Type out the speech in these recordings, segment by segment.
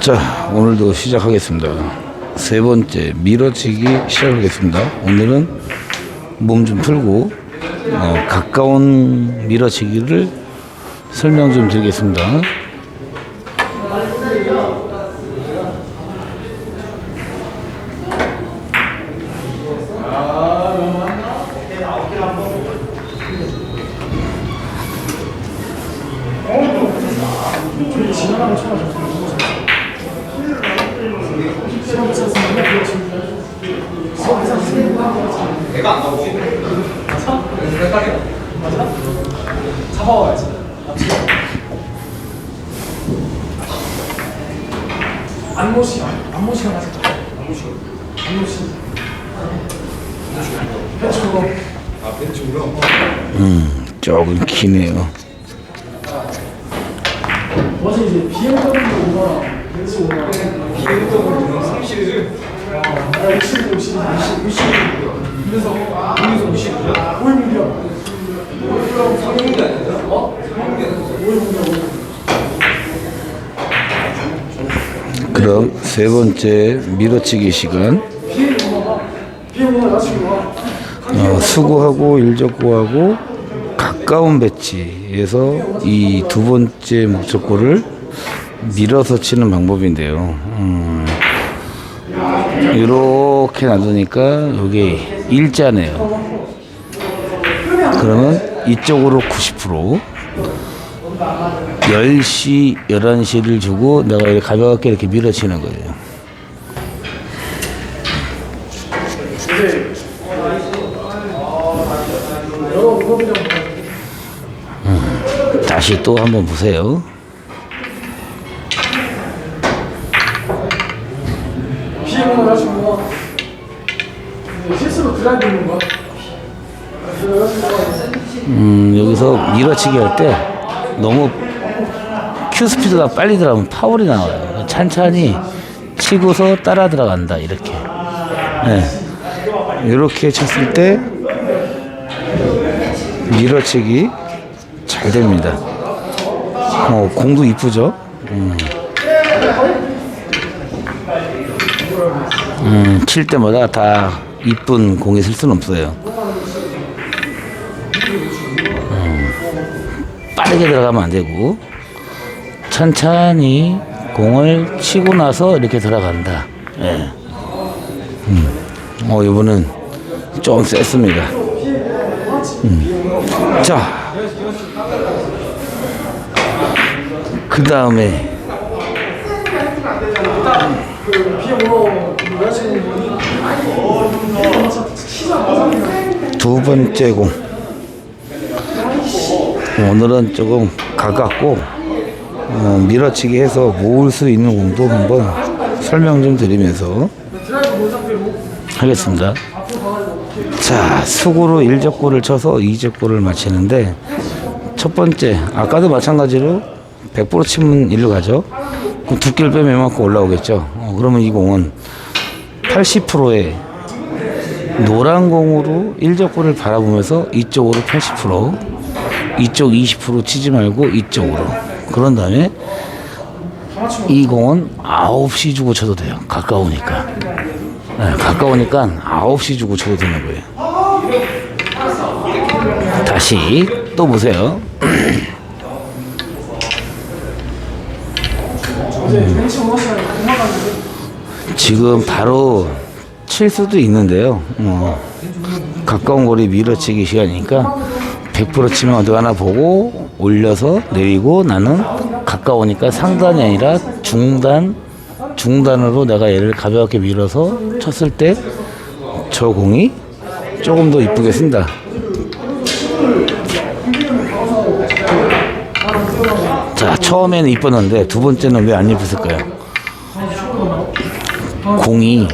자, 오늘도 시작하겠습니다. 세 번째 밀어치기 시작하겠습니다. 오늘은 몸 좀 풀고 어, 가까운 밀어치기를 설명 좀 드리겠습니다. 잡아와야지. 안모시, 안모시가 맞아. 안모시. 안모시. 벤츠로. 아, 벤츠로. 음, 조금 기네요. 어제 이제 BMW 오나 벤츠 오나. BMW 3 시리즈. 아, 60, 60, 60, 60. 그래서 그래서 60이야? 5인분이야. 5인분 3인분이 아니야? 어? 5인분이야. 그럼 세 번째 밀어치기 시간. 어, 수구하고 일적구하고 가까운 배치에서 이 두 번째 목적구를 밀어서 치는 방법인데요. 음, 이렇게 놔두니까 여기 일자네요. 그러면 이쪽으로 90% 10시, 11시를 주고 내가 이렇게 가볍게 이렇게 밀어치는 거예요. 무겁이랑 다시 또 한번 보세요. 음, 여기서 밀어치기 할 때 너무 큐 스피드가 빨리 들어가면 파울이 나와요. 찬찬히 치고서 따라 들어간다 이렇게. 네. 이렇게 쳤을 때 밀어치기 잘 됩니다. 어, 공도 이쁘죠? 음. 음, 칠 때마다 다 이쁜 공이 쓸 수는 없어요. 빠르게 들어가면 안 되고 천천히 공을 치고 나서 이렇게 들어간다. 예. 음. 어 이번은 좀 셌습니다. 음. 자, 그 다음에 두 번째 공. 오늘은 조금 가깝고 어, 밀어치기 해서 모을 수 있는 공도 한번 설명 좀 드리면서 하겠습니다. 자, 수구로 1적구를 쳐서 2적구를 맞히는데 첫 번째, 아까도 마찬가지로 100% 치면 일로 가죠. 그럼 두께를 빼면 이만큼 올라오겠죠. 어, 그러면 이 공은 80%의 노란 공으로 1적구를 바라보면서 이쪽으로 80%, 이쪽 20% 치지 말고 이쪽으로. 그런 다음에 이 공은 9시 주고 쳐도 돼요. 가까우니까. 네, 가까우니까 9시 주고 쳐도 되는 거예요. 다시 또 보세요. 도망갔는데 지금 바로 칠 수도 있는데요. 어, 가까운 거리 밀어치기 시간이니까 100% 치면 어디 하나 보고 올려서 내리고 나는 가까우니까 상단이 아니라 중단 중단으로 내가 얘를 가볍게 밀어서 쳤을 때 저 공이 조금 더 이쁘게 쓴다. 자 처음에는 이뻤는데 두 번째는 왜 안 이쁘실까요? 공이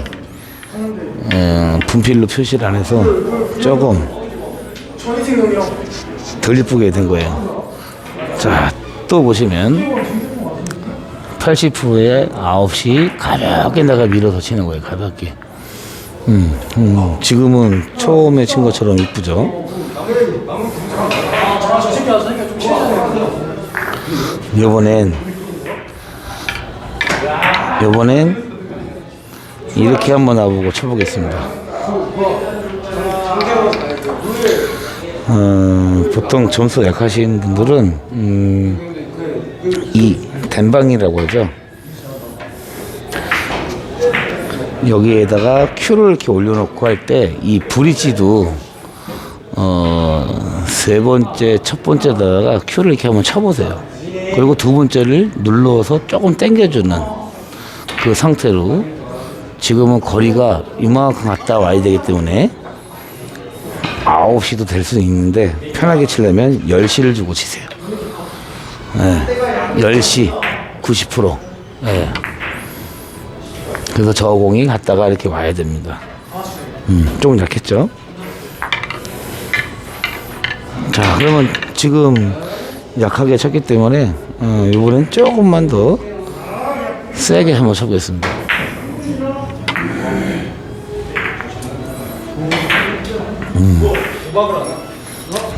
음, 분필로 표시를 안 해서 조금 덜 이쁘게 된 거예요. 자, 또 보시면 80%에 9시 가볍게 내가 밀어서 치는 거예요. 가볍게. 음, 음, 지금은 처음에 친 것처럼 이쁘죠. 이번엔 이번엔 이렇게 한번 나보고 쳐보겠습니다. 어, 보통 점수 약하신 분들은 음, 이 단방이라고 하죠. 여기에다가 큐를 이렇게 올려놓고 할 때 이 브릿지도 어, 세 번째, 첫 번째다가 큐를 이렇게 한번 쳐보세요. 그리고 두 번째를 눌러서 조금 당겨주는 그 상태로 지금은 거리가 이만큼 갔다 와야 되기 때문에 9시도 될 수 있는데 편하게 치려면 10시를 주고 치세요. 예, 10시 90%. 예. 그래서 저 공이 갔다가 이렇게 와야 됩니다. 음, 조금 약했죠? 자, 그러면 지금 약하게 쳤기 때문에 어, 이번엔 조금만 더 세게 한번 쳐보겠습니다.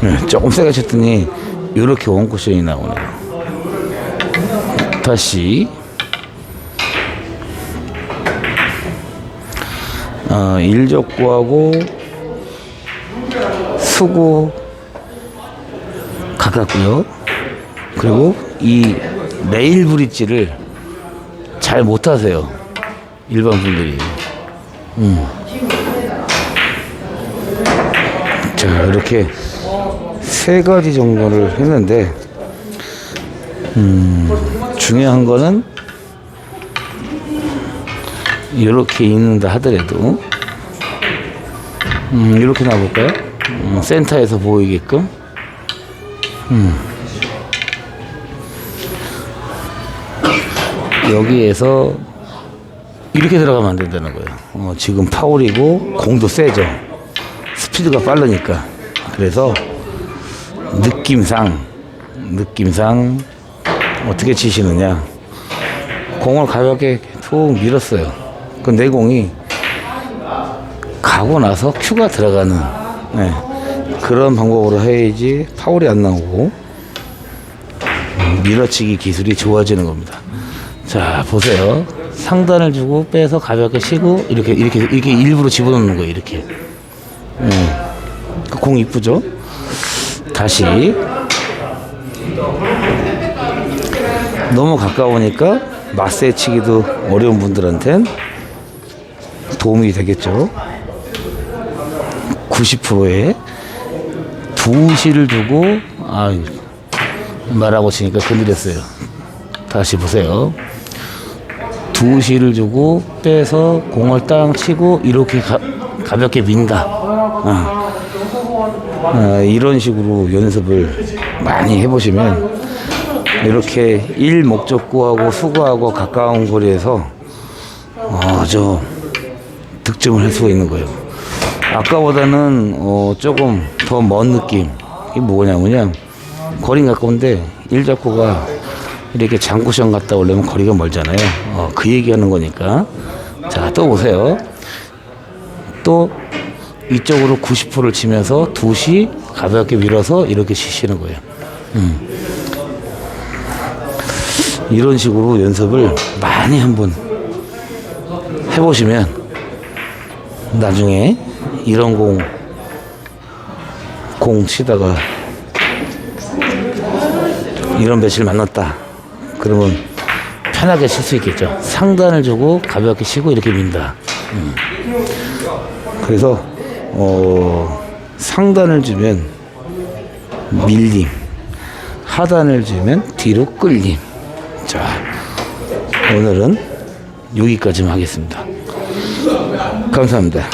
네, 조금 세게 쳤더니 이렇게 원쿠션이 나오네요. 다시 어, 일적구하고 수구 가깝고요. 그리고 이 레일 브릿지를 잘 못하세요. 일반 분들이. 음. 자 이렇게 세 가지 정도를 했는데 음, 중요한 거는 이렇게 있는다 하더라도 음, 이렇게 놔볼까요? 음, 센터에서 보이게끔 여기에서 이렇게 들어가면 안 된다는 거예요. 어, 지금 파울이고 공도 세죠. 스피드가 빠르니까. 그래서 느낌상 느낌상 어떻게 치시느냐. 공을 가볍게 툭 밀었어요. 그 내 공이 가고 나서 큐가 들어가는 네, 그런 방법으로 해야지 파울이 안 나오고 음, 밀어치기 기술이 좋아지는 겁니다. 자 보세요. 상단을 주고 빼서 가볍게 치고 이렇게 이렇게 이렇게 일부러 집어넣는 거예요. 이렇게. 음. 그공 이쁘죠? 다시 너무 가까우니까 마세 치기도 어려운 분들한텐 도움이 되겠죠. 90%에 2시를 두고 아 말하고 치니까 건드렸어요. 다시 보세요. 2시를 주고 빼서 공을 땅 치고 이렇게 가, 가볍게 민다. 어. 어, 이런 식으로 연습을 많이 해보시면 이렇게 일 목적 구하고 수구하고 가까운 거리에서 어, 저 득점을 할 수가 있는 거예요. 아까보다는 어, 조금 더 먼 느낌. 이게 뭐냐면요. 거리는 가까운데 일적구가 이렇게 장구션 갔다 오려면 거리가 멀잖아요. 어, 그 얘기하는 거니까. 자, 또 보세요. 또 이쪽으로 90%를 치면서 2시 가볍게 밀어서 이렇게 치시는 거예요. 음. 이런 식으로 연습을 많이 한번 해보시면 나중에 이런 공, 공 치다가 이런 배치를 만났다. 그러면 편하게 칠 수 있겠죠. 상단을 주고 가볍게 치고 이렇게 민다. 음. 그래서 어, 상단을 주면 밀림, 하단을 주면 뒤로 끌림. 자, 오늘은 여기까지만 하겠습니다. 감사합니다.